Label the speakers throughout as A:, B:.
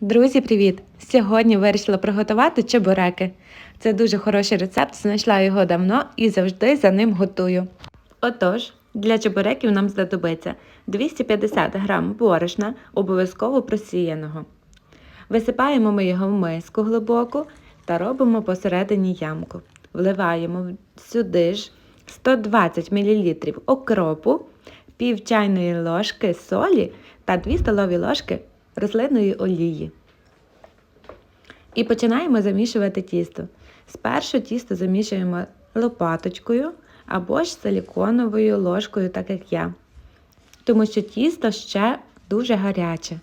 A: Друзі, привіт! Сьогодні вирішила приготувати чебуреки. Це дуже хороший рецепт, знайшла його давно і завжди за ним готую. Отож, для чебуреків нам знадобиться 250 г борошна, обов'язково просіяного. Висипаємо ми його в миску глибоку та робимо посередині ямку. Вливаємо сюди ж 120 мл окропу, пів чайної ложки солі та 2 столові ложки рослинної олії. І починаємо замішувати тісто. Спершу тісто замішуємо лопаточкою або ж силіконовою ложкою, так як я. Тому що тісто ще дуже гаряче.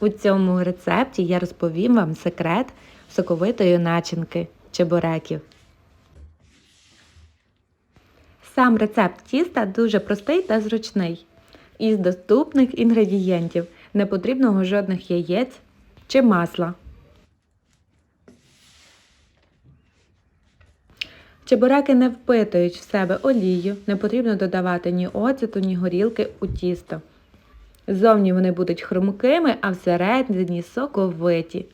A: У цьому рецепті я розповім вам секрет соковитої начинки чебуреків. Сам рецепт тіста дуже простий та зручний. Із доступних інгредієнтів не потрібно жодних яєць чи масла. Чебуреки не впитують в себе олію, не потрібно додавати ні оцету, ні горілки у тісто. Зовні вони будуть хрумкими, а всередині соковиті.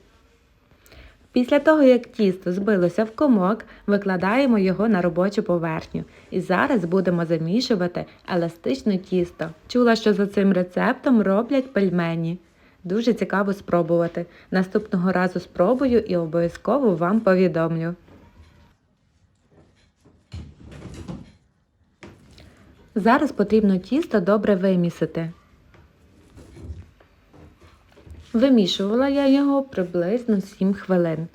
A: Після того, як тісто збилося в комок, викладаємо його на робочу поверхню. І зараз будемо замішувати еластичне тісто. Чула, що за цим рецептом роблять пельмені. Дуже цікаво спробувати. Наступного разу спробую і обов'язково вам повідомлю. Зараз потрібно тісто добре вимісити. Вимішувала я його приблизно 7 хвилин.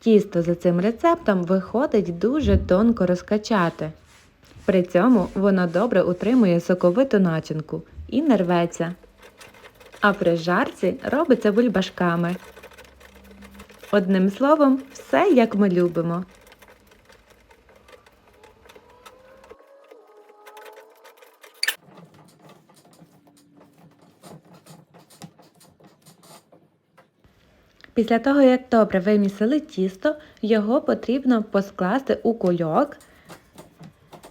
A: Тісто за цим рецептом виходить дуже тонко розкачати. При цьому воно добре утримує соковиту начинку і не рветься. А при жарці робиться бульбашками. Одним словом, все як ми любимо. Після того, як добре вимісили тісто, його потрібно поскласти у кульок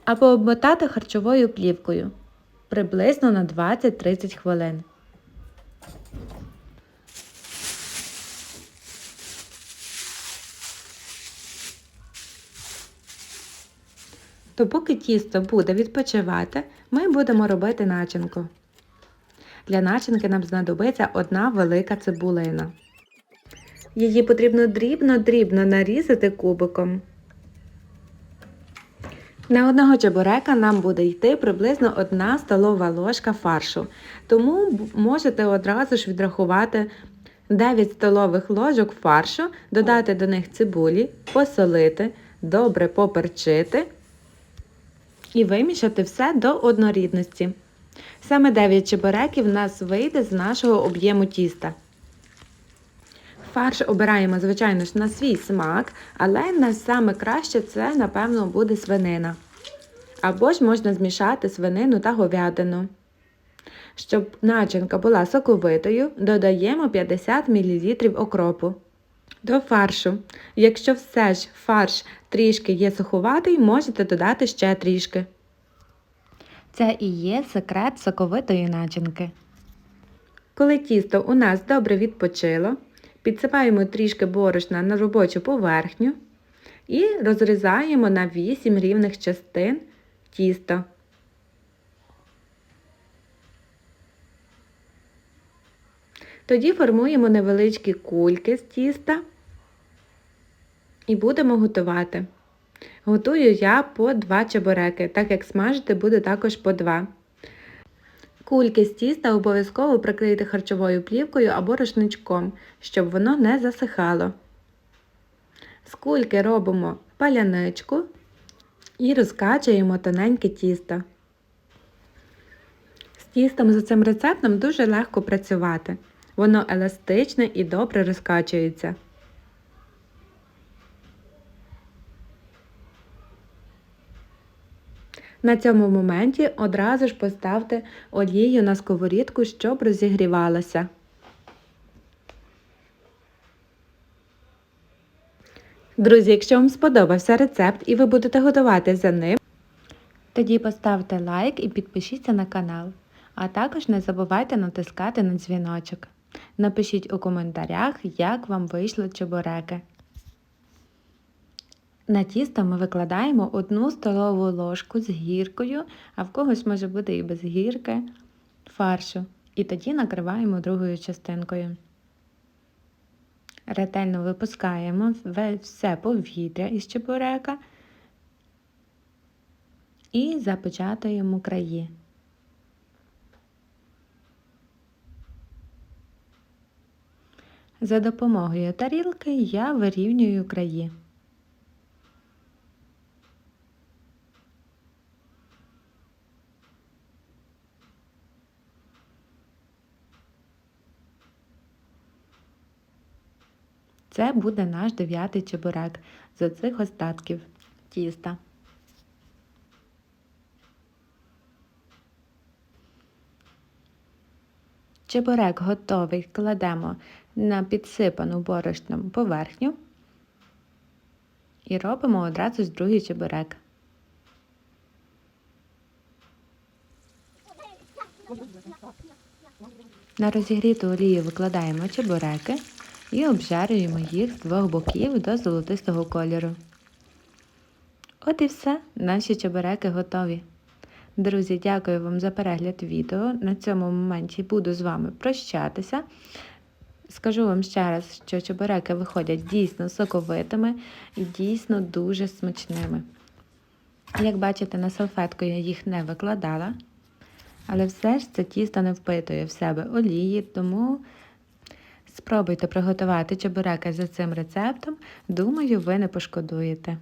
A: або обмотати харчовою плівкою приблизно на 20-30 хвилин. То поки тісто буде відпочивати, ми будемо робити начинку. Для начинки нам знадобиться одна велика цибулина. Її потрібно дрібно-дрібно нарізати кубиком. На одного чебурека нам буде йти приблизно 1 столова ложка фаршу, тому можете одразу ж відрахувати 9 столових ложок фаршу, додати до них цибулі, посолити, добре поперчити і вимішати все до однорідності. Саме 9 чебуреків в нас вийде з нашого об'єму тіста. Фарш обираємо, звичайно ж, на свій смак, але на саме краще це, напевно, буде свинина. Або ж можна змішати свинину та говядину. Щоб начинка була соковитою, додаємо 50 мл окропу. До фаршу. Якщо все ж фарш трішки є суховатий, можете додати ще трішки. Це і є секрет соковитої начинки. Коли тісто у нас добре відпочило, Підсипаємо трішки борошна на робочу поверхню і розрізаємо на 8 рівних частин тісто. Тоді формуємо невеличкі кульки з тіста і будемо готувати. Готую я по 2 чебуреки, так як смажити буде також по 2. Кульки з тіста обов'язково прикрийте харчовою плівкою або рушничком, щоб воно не засихало. З кульки робимо паляничку і розкачуємо тоненьке тісто. З тістом за цим рецептом дуже легко працювати. Воно еластичне і добре розкачується. На цьому моменті одразу ж поставте олію на сковорідку, щоб розігрівалася. Друзі, якщо вам сподобався рецепт і ви будете готувати за ним, тоді поставте лайк і підпишіться на канал. А також не забувайте натискати на дзвіночок. Напишіть у коментарях, як вам вийшли чебуреки. На тісто ми викладаємо одну столову ложку з гіркою, а в когось може бути і без гірки фаршу. І тоді накриваємо другою частинкою. Ретельно випускаємо все повітря із чебурека і запечатуємо краї. За допомогою тарілки я вирівнюю краї. Це буде наш дев'ятий чебурек з оцих остатків тіста. Чебурек готовий кладемо на підсипану борошном поверхню і робимо одразу ж другий чебурек. На розігріту олію викладаємо чебуреки і обжарюємо їх з двох боків до золотистого кольору. От і все, наші чебуреки готові. Друзі, дякую вам за перегляд відео. На цьому моменті буду з вами прощатися. Скажу вам ще раз, що чебуреки виходять дійсно соковитими і дійсно дуже смачними. Як бачите, на салфетку я їх не викладала, але все ж це тісто не впитує в себе олії, тому спробуйте приготувати чебуреки за цим рецептом. Думаю, ви не пошкодуєте.